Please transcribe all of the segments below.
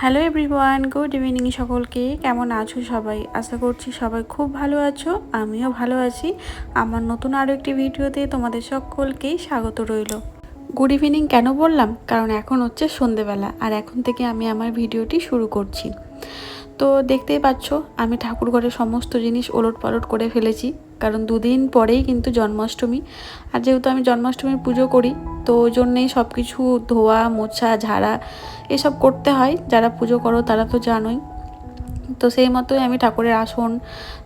Hello everyone good evening সকলকে। কেমন আছো সবাই? আশা করছি সবাই খুব ভালো আছো, আমিও ভালো আছি। আমার নতুন আরও একটি ভিডিওতে তোমাদের সকলকেই স্বাগত রইল। গুড ইভিনিং কেন বললাম? কারণ এখন হচ্ছে সন্ধেবেলা, আর এখন থেকে আমি আমার ভিডিওটি শুরু করছি। তো দেখতেই পাচ্ছ, আমি ঠাকুর ঘরে সমস্ত জিনিস ওলট পালট করে ফেলেছি। কারণ দুদিন পরেই কিন্তু জন্মাষ্টমী। আর যেহেতু আমি জন্মাষ্টমীর পুজো করি, তো ওই জন্যেই সব কিছু ধোয়া, মোছা, ঝাড়া এসব করতে হয়। যারা পুজো করো তারা তো জানোই। তো সেই মতোই আমি ঠাকুরের আসন,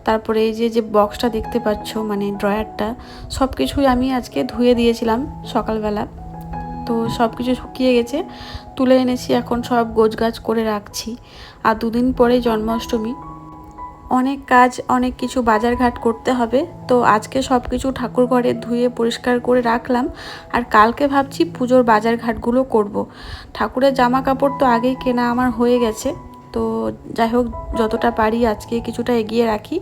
তারপরে এই যে যে বক্সটা দেখতে পাচ্ছ মানে ড্রয়ারটা সব কিছুই আমি আজকে ধুয়ে দিয়েছিলাম সকালবেলা। তো সব কিছু শুকিয়ে গেছে। তুলে এনেছি এখন সব গোছ গাছ করে রাখছি। আর দুদিন পরে জন্মাষ্টমী। অনেক কাজ, অনেক কিছু বাজারঘাট করতে হবে। তো আজকে সব কিছু ঠাকুর ঘরে ধুয়ে পরিষ্কার করে রাখলাম। আর কালকে ভাবছি পুজোর বাজারঘাটগুলো করব। ঠাকুরের জামা কাপড় তো আগেই কেনা আমার হয়ে গেছে। তো যাই হোক, যতটা পারি আজকে কিছুটা এগিয়ে রাখি।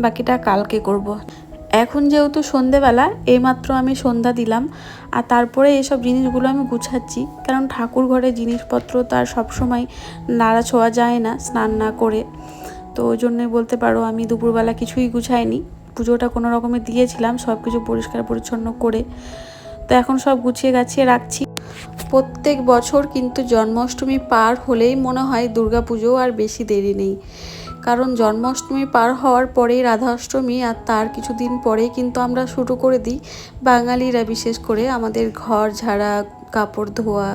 বাকিটা কালকে করব। এখন যেহেতু সন্ধেবেলা, এইমাত্র আমি সন্ধ্যা দিলাম আর তারপরে এসব জিনিসগুলো আমি গুছাচ্ছি। কারণ ঠাকুর ঘরে জিনিসপত্র তার সবসময় নাড়া ছোঁয়া যায় না স্নান না করে। তো ওই জন্যই বলতে পারো আমি দুপুরবেলা কিছুই গুছাইনি। পুজোটা কোনো রকমে দিয়েছিলাম, সব কিছু পরিষ্কার পরিচ্ছন্ন করে। তো এখন সব গুছিয়ে গাছিয়ে রাখছি। প্রত্যেক বছর কিন্তু জন্মাষ্টমী পার হলেই মনে হয় দুর্গাপুজো আর বেশি দেরি নেই। কারণ জন্মাষ্টমী পার হওয়ার পরেই রাধাষ্টমী আর তার কিছুদিন পরেই কিন্তু আমরা শুরু করে দিই বাঙালিরা বিশেষ করে আমাদের ঘর, ঝাড়া, কাপড়, ধোয়া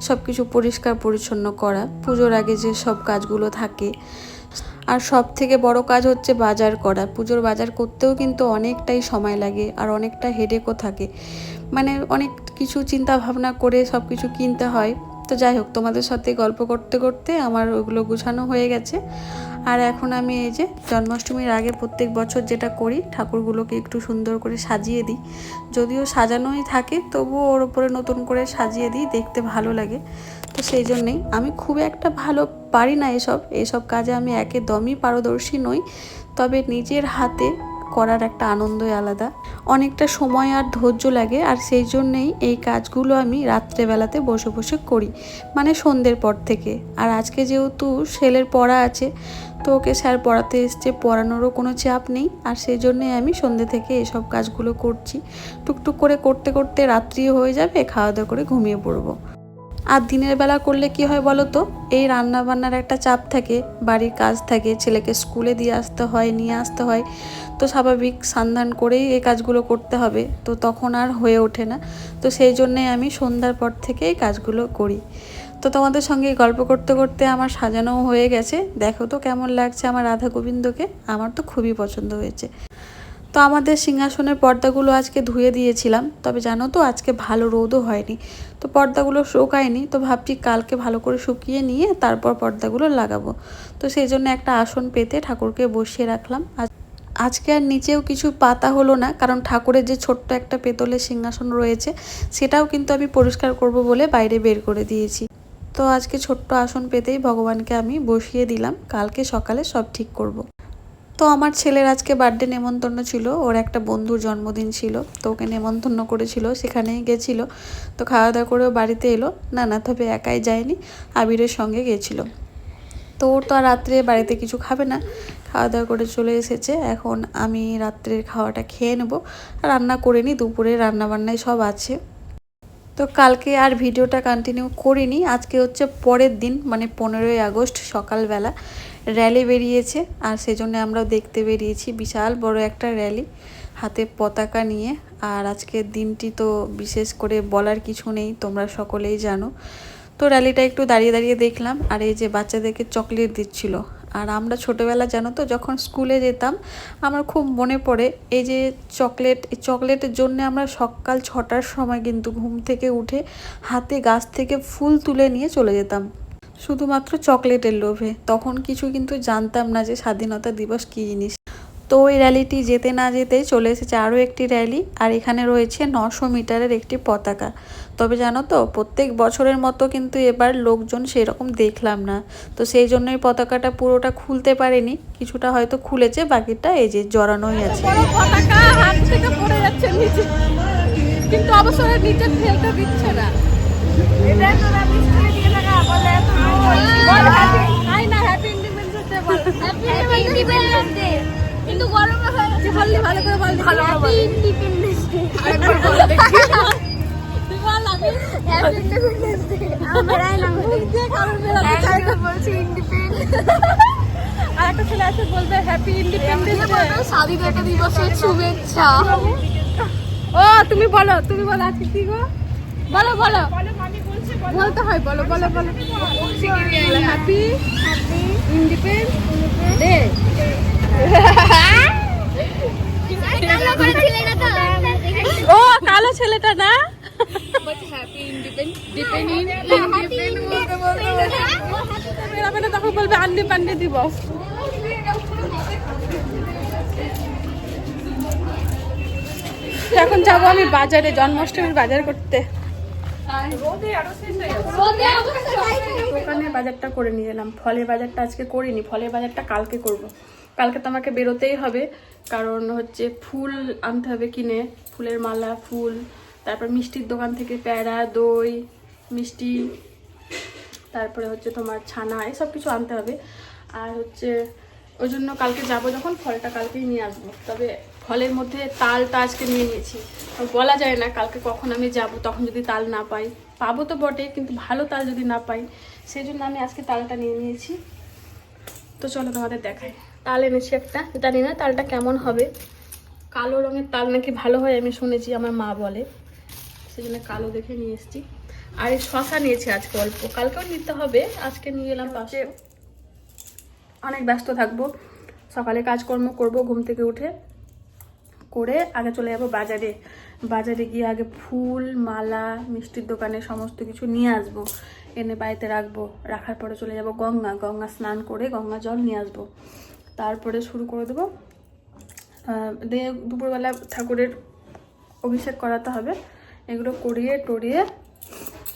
সব কিছু পরিষ্কার পরিচ্ছন্ন করা, পুজোর আগে যে সব কাজগুলো থাকে। আর সব থেকে বড় কাজ হচ্ছে বাজার করা। পুজোর বাজার করতেও কিন্তু অনেকটাই সময় লাগে আর অনেকটা হেডেকও থাকে। মানে অনেক কিছু চিন্তা ভাবনা করে সব কিছু কিনতে হয়। তো যাই হোক, তোমাদের সাথে গল্প করতে করতে আমার ওগুলো গুছানো হয়ে গেছে। আর এখন আমি এই যে জন্মাষ্টমীর আগে প্রত্যেক বছর যেটা করি, ঠাকুরগুলোকে একটু সুন্দর করে সাজিয়ে দিই। যদিও সাজানোই থাকে, তবুও ওর ওপরে নতুন করে সাজিয়ে দিই, দেখতে ভালো লাগে। তো সেই জন্যেই আমি খুব একটা ভালো পারি না এসব। এসব কাজে আমি একদমই পারদর্শী নই। তবে নিজের হাতে করার একটা আনন্দই আলাদা। অনেকটা সময় আর ধৈর্য লাগে, আর সেই জন্যেই এই কাজগুলো আমি রাত্রেবেলাতে বসে বসে করি মানে সন্ধ্যের পর থেকে। আর আজকে যেহেতু ছেলের পড়া আছে, তো ওকে স্যার পড়াতে এসছে, পড়ানোরও কোনো চাপ নেই। আর সেই জন্যে আমি সন্ধ্যে থেকে এসব কাজগুলো করছি। টুকটুক করে করতে করতে রাত্রিও হয়ে যাবে, খাওয়া দাওয়া করে ঘুমিয়ে পড়ব। আর দিনের বেলা করলে কি হয় বলো তো? এই রান্না বান্নার একটা চাপ থাকে, বাড়ির কাজ থাকে, ছেলেকে স্কুলে দিয়ে আসতে হয়, নিয়ে আসতে হয়। তো স্বাভাবিক সন্ধান করেই এই কাজগুলো করতে হবে। তো তখন আর হয়ে ওঠে না। তো সেই জন্যে আমি সন্ধ্যার পর থেকে এই কাজগুলো করি। তো তোমাদের সঙ্গে গল্প করতে করতে আমার সাজানোও হয়ে গেছে। দেখো তো কেমন লাগছে আমার রাধা গোবিন্দকে আমার তো খুবই পছন্দ হয়েছে। তো আমাদের সিংহাসনের পর্দাগুলো আজকে ধুয়ে দিয়েছিলাম। তবে জানো তো আজকে ভালো রোদও হয়নি। তো পর্দাগুলো শুকায়নি, তো ভাবছি কালকে ভালো করে শুকিয়ে নিয়ে তারপর পর্দাগুলো লাগাবো। তো সেই জন্য একটা আসন পেতে ঠাকুরকে বসিয়ে রাখলাম। আজকে আর নিচেও কিছু পাতা হলো না, কারণ ঠাকুরের যে ছোট্ট একটা পেতলের সিংহাসন রয়েছে, সেটাও কিন্তু আমি পরিষ্কার করব বলে বাইরে বের করে দিয়েছি। তো আজকে ছোট্ট আসন পেতেই ভগবানকে আমি বসিয়ে দিলাম। কালকে সকালে সব ঠিক করব। তো আমার ছেলের আজকে বার্থডে নেমন্তন্ন ছিল, ওর একটা বন্ধুর জন্মদিন ছিল, তো ওকে নেমন্তন্ন করেছিল সেখানে গেছিল। তো খাওয়া দাওয়া করেও বাড়িতে এলো, না না তবে একাই যায়নি, আবিরের সঙ্গে গেছিল। তো ওর তো আর রাত্রে বাড়িতে কিছু খাবে না খাওয়া দাওয়া করে চলে এসেছে, এখন আমি রাত্রের খাওয়াটা খেয়ে নেব, রান্না করে নিই, দুপুরে রান্নাবান্নায় সব আছে। তো কালকে আর ভিডিওটা কন্টিনিউ করিনি, আজকে হচ্ছে পরের দিন মানে পনেরোই আগস্ট সকালবেলা র্যালি বেরিয়েছে, আর সেজন্য আমরাও দেখতে বেরিয়েছি। বিশাল বড় একটা র্যালি হাতে পতাকা নিয়ে। আর আজকের দিনটি তো বিশেষ করে বলার কিছু নেই, তোমরা সকলেই জানো। তো র্যালিটা একটু দাঁড়িয়ে দাঁড়িয়ে দেখলাম, আর এই যে বাচ্চাদেরকে চকলেট দিচ্ছিল। আর আমরা ছোটোবেলা, জানো তো, যখন স্কুলে যেতাম, আমার খুব মনে পড়ে, এই যে চকলেট এই চকলেটের জন্য আমরা সকাল ছটার সময় কিন্তু ঘুম থেকে উঠে হাতে গাছ থেকে ফুল তুলে নিয়ে চলে যেতাম। শুধুমাত্র চকলেটের লোভে। তখন কিছু কিন্তু জানতাম না যে স্বাধীনতা দিবস কী জিনিস। তো ওই র্যালিটি যেতে না যেতে চলে এসেছে আরও একটি র্যালি, আর এখানে রয়েছে নশো মিটারের একটি পতাকা। তবে জানো তো, প্রত্যেক বছরের মতো কিন্তু এবার লোকজন সেরকম দেখলাম না। তো সেই জন্যই পতাকাটা পুরোটা খুলতে পারেনি, কিছুটা হয়তো খুলেছে, বাকিটা এই যে জড়ানোই আছে। কিন্তু অবশ্য ওরা নিচে ফেলতে দিচ্ছে না। কিন্তু গরমে হয়েছে বললে ভালো শুভেচ্ছা ও তুমি বলো তুমি বলো আজকে কি গো বলো বলো বলতে হয় বলো বলো বলো। হ্যাপি ইন্ডিপেন্ডেন্স ডে ও কালো ছেলেটা না? তখন বলবে আন্ডি পান্ডে দিবস এখন যাব আমি বাজারে জন্মাষ্টমীর বাজার করতে। দোকানে বাজারটা করে নিয়ে এলাম ফলের বাজারটা আজকে করিনি, ফলের বাজারটা কালকে করব। কালকে তো আমাকে বেরোতেই হবে, কারণ হচ্ছে ফুল আনতে হবে কিনে। ফুলের মালা, ফুল, তারপর মিষ্টির দোকান থেকে প্যাড়া দই, মিষ্টি, তারপরে হচ্ছে তোমার ছানা, এসব কিছু আনতে হবে। আর হচ্ছে ওই জন্য কালকে যাব যখন, ফলটা কালকেই নিয়ে আসব। তবে ফলের মধ্যে তালটা আজকে নিয়ে নিয়েছি। বলা যায় না কালকে কখন আমি যাব, তখন যদি তাল না পাই। পাবো তো বটে কিন্তু ভালো তাল যদি না পাই, সেই জন্য আমি আজকে তালটা নিয়ে নিয়েছি। তো চলো তোমাদের দেখাই। তাল এনেছি একটা। জানি না তালটা কেমন হবে? কালো রঙের তাল নাকি ভালো হয় আমি শুনেছি, আমার মা বলে। সেই জন্য কালো দেখে নিয়ে এসেছি। আর এই শশা নিয়েছি আজকে অল্প। কালকেও নিতে হবে, আজকে নিয়ে এলাম পাশে অনেক ব্যস্ত থাকব। সকালে কাজকর্ম করব, ঘুম থেকে উঠে। করে আগে চলে যাব বাজারে। বাজারে গিয়ে আগে ফুল, মালা, মিষ্টির দোকানে সমস্ত কিছু নিয়ে আসব। এনে বাড়িতে রাখব। রাখার পরে চলে যাব গঙ্গা। গঙ্গা স্নান করে গঙ্গা জল নিয়ে আসব। তারপরে শুরু করে দেবো। দিয়ে দুপুরবেলা ঠাকুরের অভিষেক করাতে হবে। এগুলো করিয়ে টরিয়ে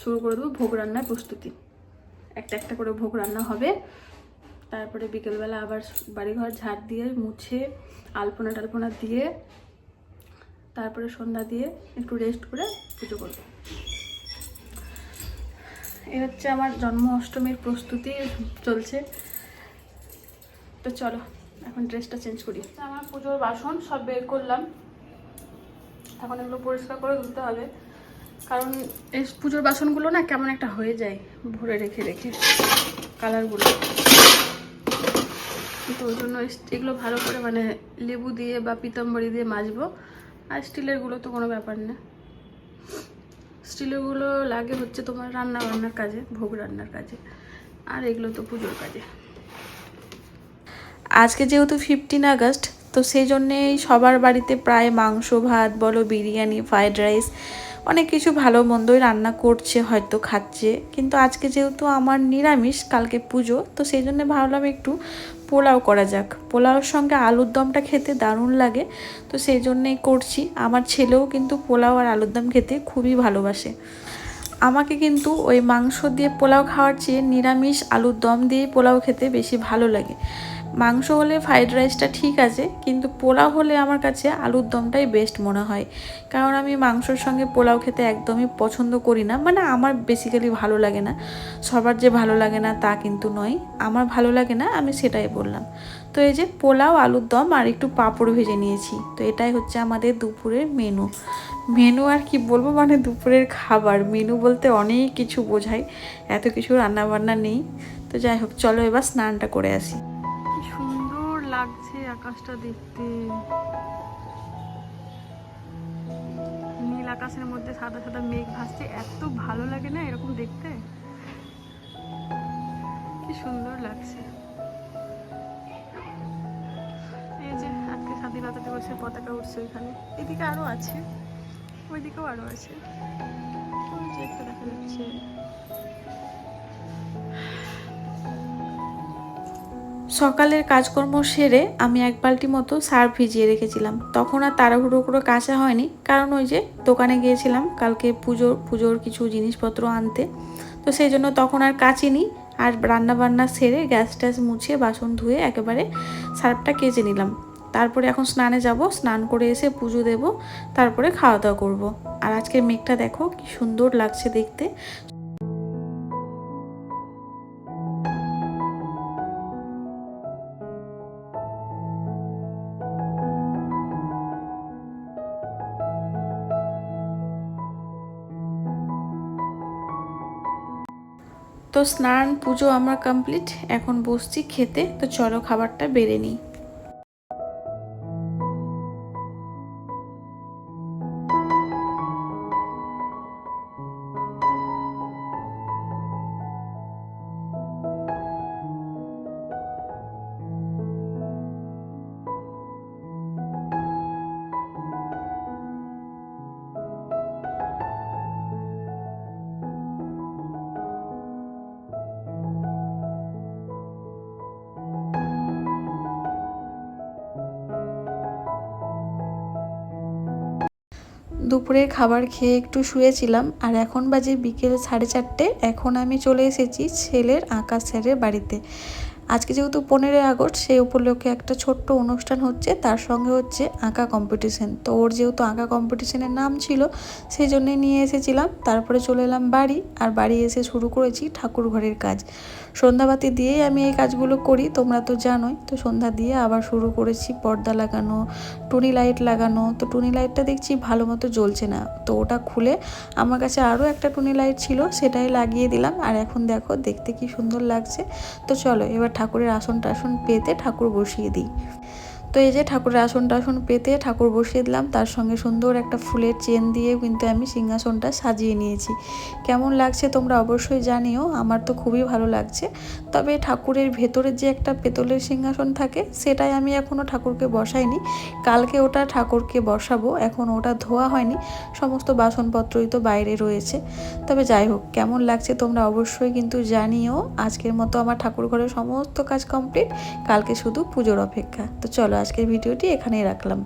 শুরু করে দেবো ভোগ রান্নার প্রস্তুতি। একটা একটা করে ভোগ রান্না হবে। তারপরে বিকেলবেলা আবার বাড়িঘর ঝাড় দিয়ে মুছে আলপনা টালপনা দিয়ে তারপরে সন্ধ্যা দিয়ে একটু রেস্ট করে পুজো করব। এই হচ্ছে আমার জন্ম অষ্টমীর প্রস্তুতি চলছে। তো চলো, এখন ড্রেসটা চেঞ্জ করি। আমার পুজোর বাসন সব বের করলাম। এখন এগুলো পরিষ্কার করে ধুতে হবে। কারণ এই পুজোর বাসনগুলো না কেমন একটা হয়ে যায়, ভরে রেখে রেখে কালারগুলো তো ওই জন্য এগুলো ভালো করে মানে লেবু দিয়ে বা পিতাম্বরি দিয়ে মাজবো। আর স্টিলেরগুলো তো কোনো ব্যাপার না। স্টিলেরগুলো লাগে হচ্ছে তোমার রান্না বান্নার কাজে, ভোগ রান্নার কাজে, আর এগুলো তো পুজোর কাজে। আজকে যেহেতু ফিফটিন আগস্ট, তো সেই জন্যেই সবার বাড়িতে প্রায় মাংস, ভাত বলো, বিরিয়ানি ফ্রাইড রাইস অনেক কিছু ভালো মন্দই রান্না করছে, হয়তো খাচ্ছে। কিন্তু আজকে যেহেতু আমার নিরামিষ, কালকে পুজো, তো সেই জন্য ভাবলাম একটু পোলাও করা যাক। পোলাওর সঙ্গে আলুর দমটা খেতে দারুণ লাগে, তো সেই জন্যেই করছি। আমার ছেলেও কিন্তু পোলাও আর আলুর দম খেতে খুবই ভালোবাসে। আমাকে কিন্তু ওই মাংস দিয়ে পোলাও খাওয়ার চেয়ে নিরামিষ আলুর দম দিয়ে পোলাও খেতে বেশি ভালো লাগে। মাংস হলে ফ্রাইড রাইসটা ঠিক আছে, কিন্তু পোলাও হলে আমার কাছে আলুর দমটাই বেস্ট মনে হয়। কারণ আমি মাংসর সঙ্গে পোলাও খেতে একদমই পছন্দ করি না মানে আমার বেসিক্যালি ভালো লাগে না। সবার যে ভালো লাগে না তা কিন্তু নয়, আমার ভালো লাগে না আমি সেটাই বললাম। তো এই যে পোলাও, আলুর দম আর একটু পাঁপড় ভেজে নিয়েছি, তো এটাই হচ্ছে আমাদের দুপুরের মেনু মেনু আর কি বলব মানে দুপুরের খাবার। মেনু বলতে অনেক কিছু বোঝায়, এত কিছু রান্না বান্না নেই। তো যাই হোক, চলো এবার স্নানটা করে আসি। আকাশটা দেখতে। নীল আকাশের মধ্যে সাদা সাদা মেঘ ভাসছে, এত ভালো লাগে না এরকম দেখতে? কি সুন্দর লাগছে। এই যে, আজকে স্বাধীনতা দিবসের পতাকা উঠছে ওইখানে। এদিকে আরও আছে। ওইদিকেও আরও আছে। দেখা যাচ্ছে। সকালের কাজকর্ম সেরে আমি এক বালতি মতো সার ভিজিয়ে রেখেছিলাম। তখন আর তাড়াহুড়ো করে কাঁচা হয়নি, কারণ ওই যে দোকানে গিয়েছিলাম কালকে পুজোর পুজোর কিছু জিনিসপত্র আনতে। তো সেই জন্য তখন আর কাচিনি আর রান্না বান্না সেরে গ্যাস ট্যাস মুছিয়ে বাসন ধুয়ে একেবারে সার্ফটা কেচে নিলাম। তারপরে এখন স্নানে যাব, স্নান করে এসে পুজো দেব, তারপরে খাওয়া দাওয়া করব। আর আজকের মেঘটা দেখো, কি সুন্দর লাগছে দেখতে। তো স্নান পুজো আমার কমপ্লিট এখন বসছি খেতে। তো চলো খাবারটা বেড়ে নিই। দুপুরে খাবার খেয়ে একটু শুয়েছিলাম, আর এখন বাজে বিকেল সাড়ে চারটে, এখন আমি চলে এসেছি ছেলের আঁকা স্যারের বাড়িতে। আজকে যেহেতু পনেরোই আগস্ট, সেই উপলক্ষে একটা ছোট্ট অনুষ্ঠান হচ্ছে, তার সঙ্গে হচ্ছে আঁকা কম্পিটিশন তো ওর যেহেতু আঁকা কম্পিটিশনের নাম ছিল, সেই জন্যে নিয়ে এসেছিলাম, তারপরে চলে এলাম বাড়ি, আর বাড়ি এসে শুরু করেছি ঠাকুর ঘরের কাজ। সন্ধ্যাবাতি দিয়েই আমি এই কাজগুলো করি, তোমরা তো জানোই। তো সন্ধ্যা দিয়ে আবার শুরু করেছি পর্দা লাগানো, টুনি লাইট লাগানো। তো টুনি লাইটটা দেখছি ভালো মতো জ্বলছে না। তো ওটা খুলে আমার কাছে আরও একটা টুনি লাইট ছিল, সেটাই লাগিয়ে দিলাম। আর এখন দেখো, দেখতে কি সুন্দর লাগছে। তো চলো, এবার ঠাকুরের আসন টাসন পেতে ঠাকুর বসিয়ে দিই। তো এই যে ঠাকুরের আসন টাসন পেতে ঠাকুর বসিয়ে দিলাম। তার সঙ্গে সুন্দর একটা ফুলের চেন দিয়ে কিন্তু আমি সিংহাসনটা সাজিয়ে নিয়েছি। কেমন লাগছে তোমরা অবশ্যই জানিও, আমার তো খুবই ভালো লাগছে। তবে ঠাকুরের ভেতরে যে একটা পেতলের সিংহাসন থাকে, সেটাই আমি এখনও ঠাকুরকে বসাইনি। কালকে ওটা ঠাকুরকে বসাবো, এখন ওটা ধোয়া হয়নি। সমস্ত বাসনপত্রই তো বাইরে রয়েছে। তবে যাই হোক, কেমন লাগছে তোমরা অবশ্যই কিন্তু জানিও। আজকের মতো আমার ঠাকুর ঘরের সমস্ত কাজ কমপ্লিট। কালকে শুধু পুজোর অপেক্ষা। তো চলো আজকের ভিডিওটি এখানেই রাখলাম।